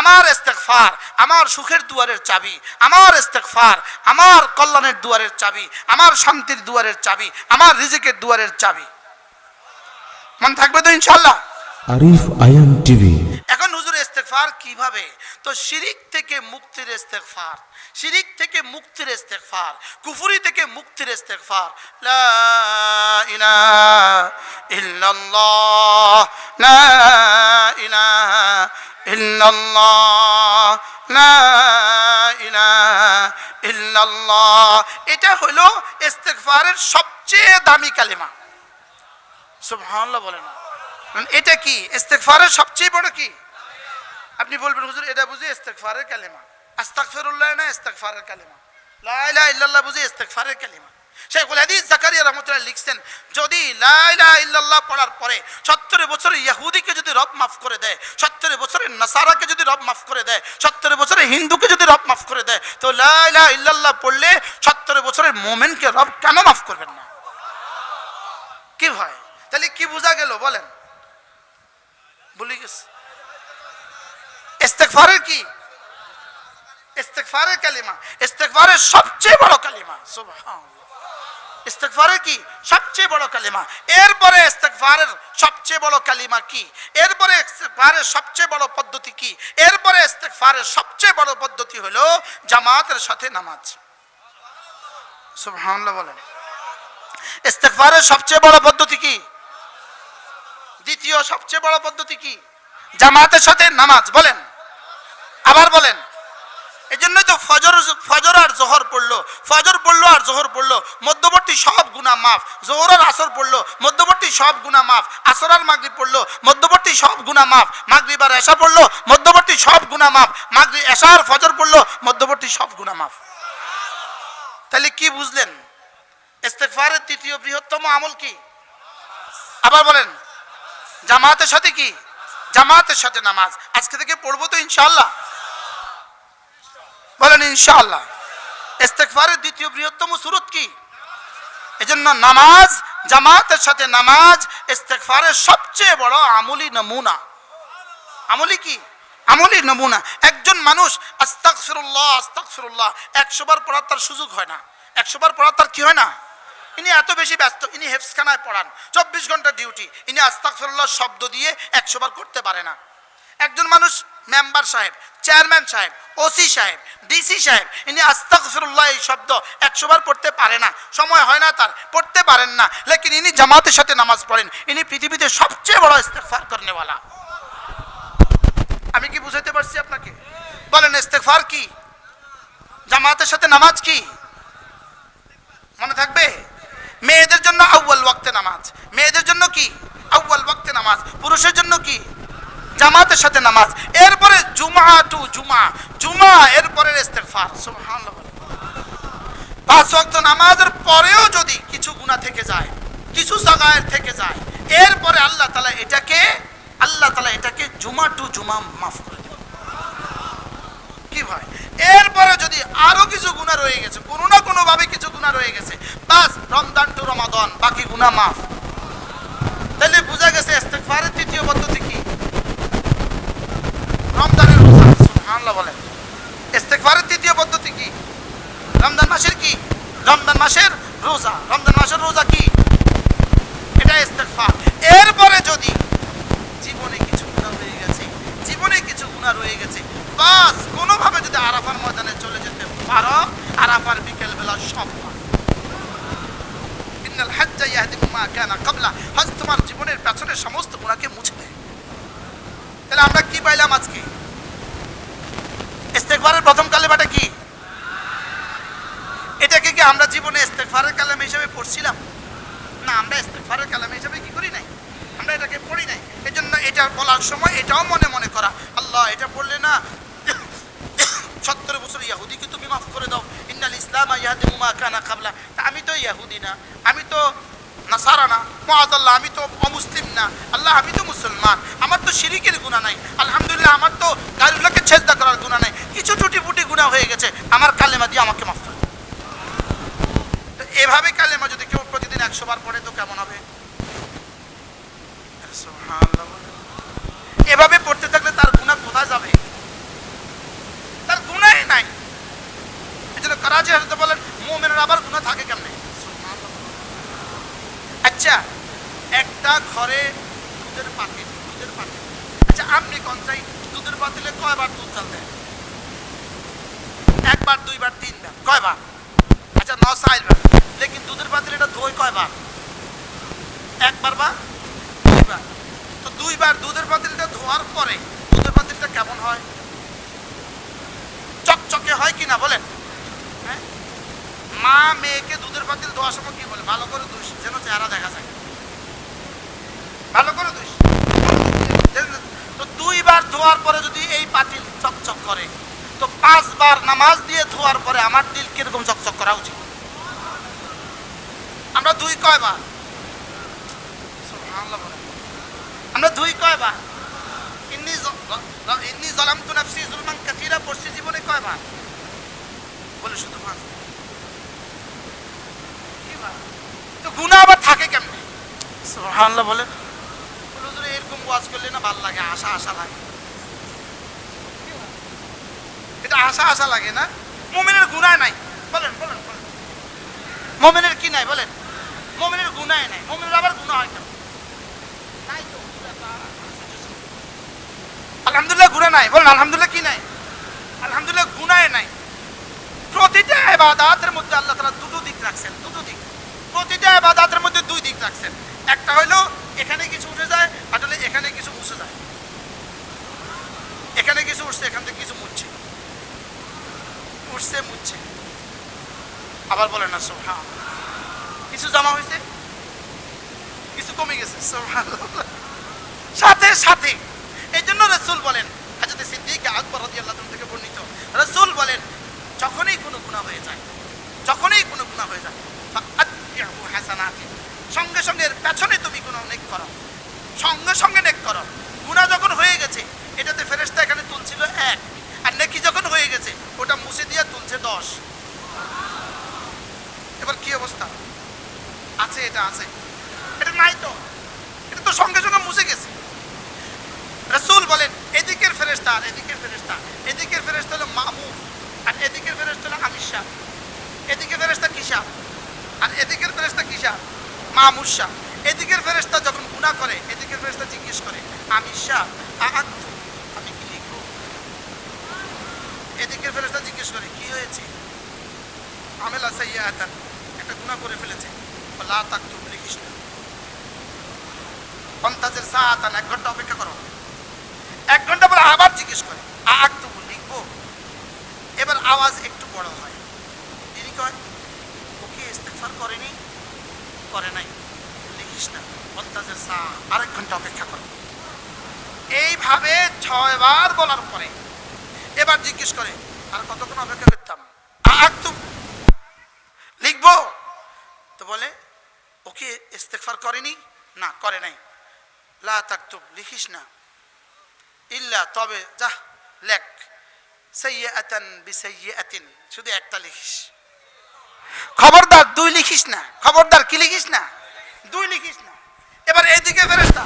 আমার ইস্তেগফার আমার সুখের দুয়ারের চাবি আমার ইস্তেগফার আমার কল্যাণের দুয়ারের চাবি আমার শান্তির দুয়ারের চাবি আমার রিজিকের দুয়ারের চাবি। মন থাকবে তো ইনশাল্লাহ আরিফ আয়াম টিভি। এখন হুজুর ইস্তেগফার কীভাবে? তো শিরিক থেকে মুক্তির ইস্তেগফার শিরিক থেকে মুক্তির ইস্তেগফার কুফরি থেকে মুক্তির ইস্তেগফার। লা ইলাহা ইল্লাল্লাহ লা ইলাহা ইল্লাল্লাহ, লা ইলাহা ইল্লাল্লাহ। এটা হলো ইস্তেগফারের সবচেয়ে দামি কালেমা। সুবহানাল্লাহ বলেন এটা কি? ইস্তেগফারের সবচেয়ে বড় কি? আপনি বলবেন, হুজুর, এটা বুঝি ইস্তেগফারের কালেমা। আস্তাগফিরুল্লাহ না ইস্তেগফারের কালেমা? লা ইলাহা ইল্লাল্লাহ বুঝি ইস্তেগফারের কালেমা। শেখুল হাদিস জাকারিয়া রহমতুল্লাহ লিখছেন, যদি লা ইলাহা ইল্লাল্লাহ পড়ার পরে 70 বছরের ইহুদিকে যদি রব মাফ করে দেয় 70 বছরের নাসারাকে যদি রব মাফ করে দেয় 70 বছরের হিন্দুকে যদি রব মাফ করে দেয়, তো লা ইলাহা ইল্লাল্লাহ পড়লে 70 বছরের মোমেনকে রব কেন মাফ করবেন না? কি হয় তাহলে কি বোঝা গেল? বলেন। ভুলে গেছে। ইস্তেগফারের কি? ইস্তেগফারের কালিমা। ইস্তেগফারের সবচেয়ে বড় কালিমা। সুবহানাল্লাহ। ইস্তেগফারের কি? সবচেয়ে বড় কালিমা। এরপরে ইস্তেগফারের সবচেয়ে বড় কালিমা কি? এরপরে ইস্তেগফারের সবচেয়ে বড় পদ্ধতি কি? এরপরে ইস্তেগফারের সবচেয়ে বড় পদ্ধতি হলো জামাতের সাথে নামাজ। সুবহানাল্লাহ বলেন। ইস্তেগফারের সবচেয়ে বড় পদ্ধতি কি? দ্বিতীয় সবচেয়ে বড় পদ্ধতি কি? জামাতের সাথে নামাজ। বলেন। আবার বলেন। এই জন্যই তো ফজর ফজর আর জোহর পড়ল। ফজর পড়ল আর জোহর পড়ল। মধ্যবর্তী সব গুণা মাফ। জোহর আর আসর পড়ল। মধ্যবর্তী সব গুণা মাফ। আসর আর মাগরিব পড়ল। মধ্যবর্তী সব গুণা মাফ। মাগরিব আর এশা পড়ল। মধ্যবর্তী সব গুণা মাফ। মাগরিব, এশা আর ফজর পড়ল। মধ্যবর্তী সব গুণা মাফ। তাহলে কি বুঝলেন? ইস্তেগফারের তৃতীয় বৃহত্তম আমল কি? আবার বলেন, জামাতের সাথে কি? জামাতের সাথে নামাজ। আজকে থেকে পড়ব তো ইনশাআল্লাহ। বলেন ইনশাআল্লাহ। ইস্তেগফারের দ্বিতীয় বৃহত্তম সুরত কি? এজন্য নামাজ, জামাতের সাথে নামাজ ইস্তেগফারের সবচেয়ে বড় আমলি নমুনা। আমলি কি? আমলি নমুনা। একজন মানুষ আস্তাগফিরুল্লাহ আস্তাগফিরুল্লাহ, একশো বার পড়ার তার সুযোগ হয় না। একশো বার পড়ার তার কি হয় না? ইনি এত বেশি ব্যস্ত, ইনি হেফসখানায় পড়ান, চব্বিশ ঘণ্টা ডিউটি, ইনি আস্তাগফিরুল্লাহ শব্দ দিয়ে একশো বার করতে পারে না। একজন মানুষ মেম্বার সাহেব, চেয়ারম্যান সাহেব ওসি সাহেব ডিসি সাহেব, ইনি আস্তাগফিরুল্লাহ এই শব্দ একশোবার পড়তে পারে না, সময় হয় না তার, পড়তে পারেন না। লেকিন ইনি জামাতের সাথে নামাজ পড়েন, ইনি পৃথিবীতে সবচেয়ে বড় ইস্তেগফার করনেওয়ালা। আমি কি বুঝাতে পারছি আপনাকে? বলেন, ইস্তেগফার কি? জামাতের সাথে নামাজ কি? মনে থাকবে? মেয়েদের জন্য আউ্বাল ওয়াক্তে নামাজ। মেয়েদের জন্য কি? আউ্বাল ওয়াক্তে নামাজ। পুরুষের জন্য কি? জামাতের সাথে নামাজ। এরপরে জুমা টু জুমা। জুমা এরপরে ইস্তেগফার। সুবহানাল্লাহ। পাঁচ ওয়াক্ত নামাজের পরেও যদি কিছু গুনাহ থেকে যায়, কিছু জায়গায় থেকে যায়, এরপরে আল্লাহ তাআলা এটাকে, আল্লাহ তাআলা এটাকে জুমা টু জুমা মাফ করে দেবেন কি ভাই? এরপরে যদি আরও কিছু গুণা রয়ে গেছে, কোনো না কোনো ভাবে কিছু গুণা রয়ে গেছে, বাস রমজান টু রমাদন, বাকি গুণা মাফ। তাহলে বোঝা গেছে ইস্তেগফারের তৃতীয় পদ্ধতি কি রমজানের রোজা সুবহানাল্লাহ বলেন। ইস্তেগফারের তৃতীয় পদ্ধতি কি? রমজান মাসের কি? রমজান মাসের রোজা। রমজান মাসের রোজা কি? এটা ইস্তেগফার। এরপরে যদি জীবনে কিছু গুণা রয়ে গেছে, জীবনে কিছু গুণা রয়ে গেছে, বাস কোনোভাবে যদি আরাফার ময়দানে চলে যেতে পারো, আরাফার বিকেল বেলা সব ইন্নাল হাজ্জা ইয়াহদিমু কানা ক্বাবলা হজ তোমার জীবনের পেছনের সমস্ত গুণাকে মুছে দেয়। তাহলে আমরা কি পাইলাম আজকে? ইস্তেগফারের প্রথম কালেমাটা কি? এটাকে কি আমরা জীবনে ইস্তেগফারের কালাম হিসেবে পড়ছিলাম? না, আমরা ইস্তেগফারের কালাম হিসেবে কি করি নাই? আমরা এটাকে পড়ি নাই। এই জন্য এটা বলার সময় এটাও মনে মনে করা। আল্লাহ, এটা পড়লে না সত্তর বছর ইয়াহুদিকে তুমি মাফ করে দাও। ইন্নাল ইসলাম ইয়াহদিমু মা কানা কাবলা। আমি তো ইয়াহুদি না। আমি তো নাসারা না। মহাজাল্লাহ আমি তো অমুসলিম না। আল্লাহ, আমি তো মুসলমান। আমার তো শিরিকের গুণা নাই। আলহামদুলিল্লাহ, আমার তো গাড়িগুলোকে সেজদা করার গুণা নেই। কিছু টুটি ফুটি গুণা হয়ে গেছে। আমার কালেমা দিয়ে আমাকে মাফ করে তো এভাবে কালেমা যদি কেউ প্রতিদিন একশো বার পড়ে, তো কেমন হবে? এভাবে পড়তে থাকলে তার গুণা কোথায় যাবে? তার গুণাই নাই। এই জন্য কারাজি হাসতে বলেন, মোমেনের আবার গুণা থাকে কেমনে? আচ্ছা একটা ঘরে দুধের পাখি দুধের পাখি আচ্ছা আপনি কোন চাই, দুধের পাতিলে কয়বার দুধ চাল দেয় একবার, দুইবার, তিনবার, কয়বার? আচ্ছা ন, চারবার। লেকিন দুধের পাতিল এটা ধোয় কয়বার? একবার বা দুইবার? তো দুইবার দুধের পাতিলটা ধোয়ার পরে দুধের পাতিলটা কেমন হয়? চকচকে হয় কি না বলেন? হ্যাঁ? মা মেয়েকে দুধের পাতিল ধোয়ার সময় কি বলে? ভালো করে দুষ, যেন চেহারা দেখা যায়। ভালো করে তো দুইবার ধোয়ার পরে যদি এই পাতিল চকচক করে, তো পাঁচবার নামাজ দিয়ে ধোয়ার পরে আমার দিল কীরকম চকচক করা উচিত? আমরা দুই কয়বার? আমরা দুই কয়বার? ইন্নি ইন্নি নাফসি জুলমান কাসীরা, পড়ছি জীবনে কয়বার? বলে শুধু পাঁচ তো গুনাহ আবার থাকে কেমনে? সুবহানাল্লাহ বলেন। এরকম ওয়াজ করলে না ভালো লাগে, আশা আশা লাগে। এটা আশা আশা লাগে না। মুমিনের গুনাহ নাই। বলেন বলেন মুমিনের কি নাই, বলেন। মুমিনের গুনাহ নাই। মুমিনের আবার গুনাহ হয় কেন? আলহামদুলিল্লাহ গুনাহ নাই। বলেন, আলহামদুলিল্লাহ কি নাই? আলহামদুলিল্লাহ গুনাহ নাই। প্রতিটা ইবাদতের মধ্যে আল্লাহ তাআলা দুটো দিক রাখছেন, দুটো দিক। প্রতিটা ইবাদতের মধ্যে দুই দিক রাখছেন। একটা হইল, এখানে কিছু উঠে যায় আর হলো এখানে কিছু মুছে যায় এখানে কিছু উঠছে, এখান থেকে কিছু মুছছে। উঠছে, মুছছে। আবার বলেন না, সুবহান। কিছু জমা হয়েছে? কিছু কমে গেছে। সাথে সাথে। এই জন্য রসুল বলেন, হাজরত সিদ্দিক আকবর রাদিয়াল্লাহু আনহু থেকে বর্ণিত, রসুল বলেন, যখনই কোনো গুনাহ হয়ে যায়, যখনই কোনো গুনাহ হয়ে যায়, ফাআতবিহু সঙ্গে সঙ্গে পেছনে তুমি কোনো নেক করো, সঙ্গে সঙ্গে নেক করো গুনাহ যখন হয়ে গেছে এটাতে ফেরেশতা এখানে তুলছিল এক আর নেকি যখন হয়ে গেছে ওটা মুছে দিয়ে তুলছে দশ এবার কি অবস্থা আছে এটা আছে এটা নাই তো। এটা তো সঙ্গে সঙ্গে মুছে গেছে। রসুল বলেন, এদিকের ফেরেস্তা আর এদিকের ফেরেস্তা এদিকের ফেরেস্তা হলো মামু আর এদিকের ফেরেস্তা হলো আমিষা এদিকে ফেরেস্তা কিসা আর এদিকের ফেরেস্তা কিসা মামুষা এদিকের ফেরেস্তা যখন গুণা করে, এদিকের ফেরেস্তা জিজ্ঞেস করে আমিষা আক্তু আমি কি লিখব? এদিকের ফেরেস্তা জিজ্ঞেস করে, কি হয়েছে? আমেলা সাইয়া একটা গুণা করে ফেলেছে। লা তাকতু পন্তাজের সাতান এক ঘণ্টা অপেক্ষা করো। এক ঘণ্টা পরে আবার জিজ্ঞেস করে, আগ তো লিখব এবার আওয়াজ একটু বড় হয়। তিনি কয়, ওকে ইস্তেফার করেনি? করে নাই। লিখিস না, পন্তাজের সা আরেক ঘণ্টা অপেক্ষা করো। এইভাবে ছয়বার বলার পরে এবার জিজ্ঞেস করে, আর কতক্ষণ অপেক্ষা করতাম? আগ তো লিখব। তো বলে, ওকে ইস্তেফার করেনি? না, করে নাই। লা লিখিস না ইল্লা তবে যা লেখ। সাইয়াতান বিসাইয়াতিন শুধু একটা লিখিস। খবরদার দুই লিখিস না খবরদার কি লিখিস না দুই লিখিস না এবার এদিকে ফেরেস্তা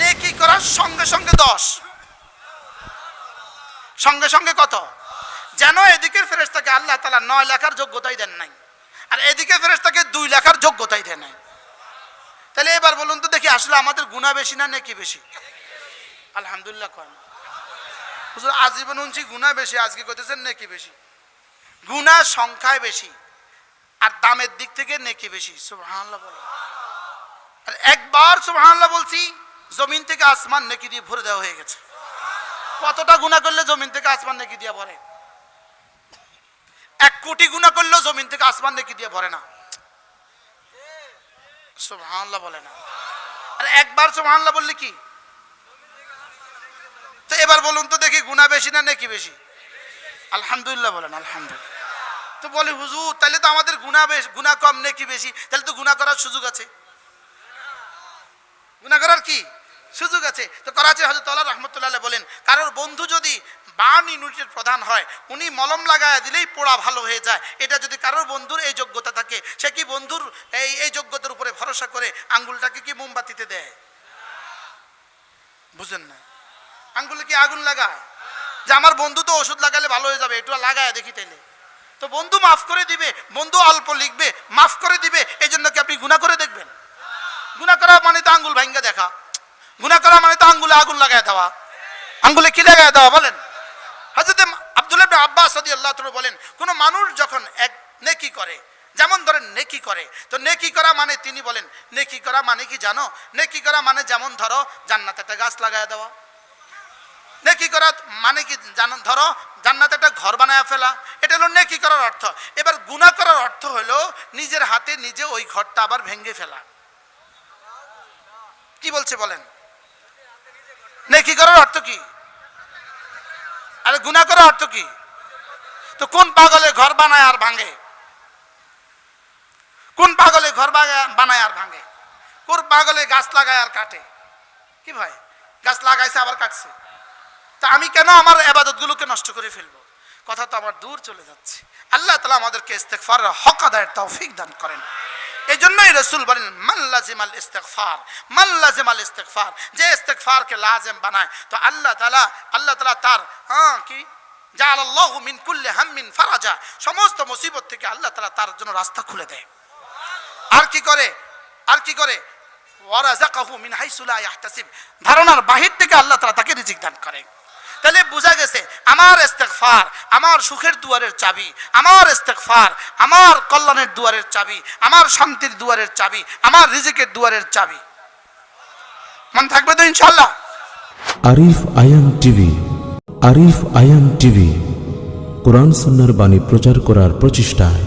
নেকি করার সঙ্গে সঙ্গে দশ। সঙ্গে সঙ্গে কত? যেন এদিকের ফেরেস্তাকে আল্লাহ তালা নয় লেখার যোগ্যতাই দেন নাই। আর এদিকে ফেরেস্তাকে দুই লেখার যোগ্যতাই দেন নাই তাহলে এবার বলুন তো দেখি আসলে আমাদের গুণা বেশি না নাকি বেশি? আলহামদুলিল্লাহ কয় না। আজীবন শুনছি গুণা বেশি, আজকে কইতেছেন নেকি বেশি। গুণা সংখ্যায় বেশি, আর দামের দিক থেকে নেকি বেশি, সুবহানাল্লাহ আর একবার সুবহানাল্লাহ বলছি, জমিন থেকে আসমান নেকি দিয়ে ভরে দেওয়া হয়ে গেছে। কতটা গুণা করলে জমিন থেকে আসমান নেকি দিয়ে ভরে? এক কোটি গুণা করলেও জমিন থেকে আসমান নেকি দিয়ে ভরে না। সুবহানাল্লাহ বলে না। আর একবার সুবহানাল্লাহ বললি কি? তো এবার বলুন তো দেখি গুণা বেশি না নাকি বেশি? আলহামদুলিল্লাহ বলেন, আলহামদুলিল্লাহ। তো বলি, হুজুর তাহলে তো আমাদের গুণা বেশ গুণা কম নাকি বেশি? তাহলে তো গুণা করার সুযোগ আছে। গুণা করার কি? সুযোগ আছে। তো করাচি হজরত আল্লাহ রহমতুল্লাহ বলেন, কারোর বন্ধু যদি বার্ন ইউনিটের প্রধান হয়, উনি মলম লাগায় দিলেই পোড়া ভালো হয়ে যায়। এটা যদি কারোর বন্ধুর এই যোগ্যতা থাকে, সে কি বন্ধুর এই এই যোগ্যতার উপরে ভরসা করে আঙ্গুলটাকে কি মোমবাতিতে দেয়? বুঝেন না। আঙ্গুলে কি আগুন লাগায়? যে আমার বন্ধু তো ওষুধ লাগালে ভালো হয়ে যাবে, একটু লাগায় দেখি তাইলে। তো বন্ধু মাফ করে দিবে, বন্ধু অল্প লিখবে, মাফ করে দিবে এই জন্য কি আপনি গুণা করে দেখবেন? গুণা করা মানে তো আঙ্গুল ভাঙ্গা দেখা। গুণা করা মানে তো আঙ্গুলে আগুন লাগায় দেওয়া। আঙ্গুলে কি লাগায় দেওয়া বলেন? হজরত ইবনে আব্বাস রাদিয়াল্লাহু তাআলা বলেন, কোন মানুষ যখন এক নেকি করে, যেমন ধরেন নেকি করে, তো নেকি করা মানে তিনি বলেন, নেকি করা মানে কি জানো? নেকি করা মানে যেমন ধরো জান্নাতে একটা গাছ লাগায় দেওয়া। নেকি করা মানে কি জানো, ধরো জান্নাতে একটা ঘর বানায় ফেলা। এটা হলো নেকি করার অর্থ। এবার গুনাহ করার অর্থ হলো নিজের হাতে নিজে ওই ঘরটা আবার ভেঙে ফেলা। কি বলছে বলেন? নেকি করার অর্থ কি? আরে গুনাহ করার অর্থ কি? তো কোন পাগলে ঘর বানায় আর ভাঙে? কোন পাগলে ঘর বানায় আর ভাঙে? কোন পাগলে গাছ লাগায় আর কাটে? কি ভাই? গাছ লাগাইছে, আবার কাটছে। তা আমি কেন আমার আবাদতগুলোকে নষ্ট করে ফেলব? কথা তো আমার দূর চলে যাচ্ছে। আল্লাহ তালা আমাদেরকে ইস্তেকফার হক আদায়ের তৌফিক দান করেন। এই জন্যই রসুল বলেন মাল্লাজিমাল ইস্তেকফার মাল্লাজিমাল ইস্তেকফার যে ইস্তেকফারকে লাজেম বানায়, তো আল্লাহ তালা আল্লাহ তালা তার হ্যাঁ কি? জাল আল্লাহ মিন কুল্লে হাম্মিন ফারাজা, সমস্ত মুসিবত থেকে আল্লাহ তালা তার জন্য রাস্তা খুলে দেয়। আর কি করে? আর কি করে? ওয়ারাযাকাহু মিন হাইসু লা ইয়াহতাসিব ধারণার বাহির থেকে আল্লাহ তাআলা তাকে রিজিক দান করে। তাহলে বোঝা গেছে, আমার ইস্তেগফার, আমার সুখের দুয়ারের চাবি, আমার ইস্তেগফার, আমার কল্যাণের দুয়ারের চাবি, আমার শান্তির দুয়ারের চাবি, আমার রিজিকের দুয়ারের চাবি। মন থাকবে তো ইনশাআল্লাহ? আরিফ আয়াম টিভি, আরিফ আয়াম টিভি, কোরআন সন্ন্যার বাণী প্রচার করার প্রচেষ্টায়।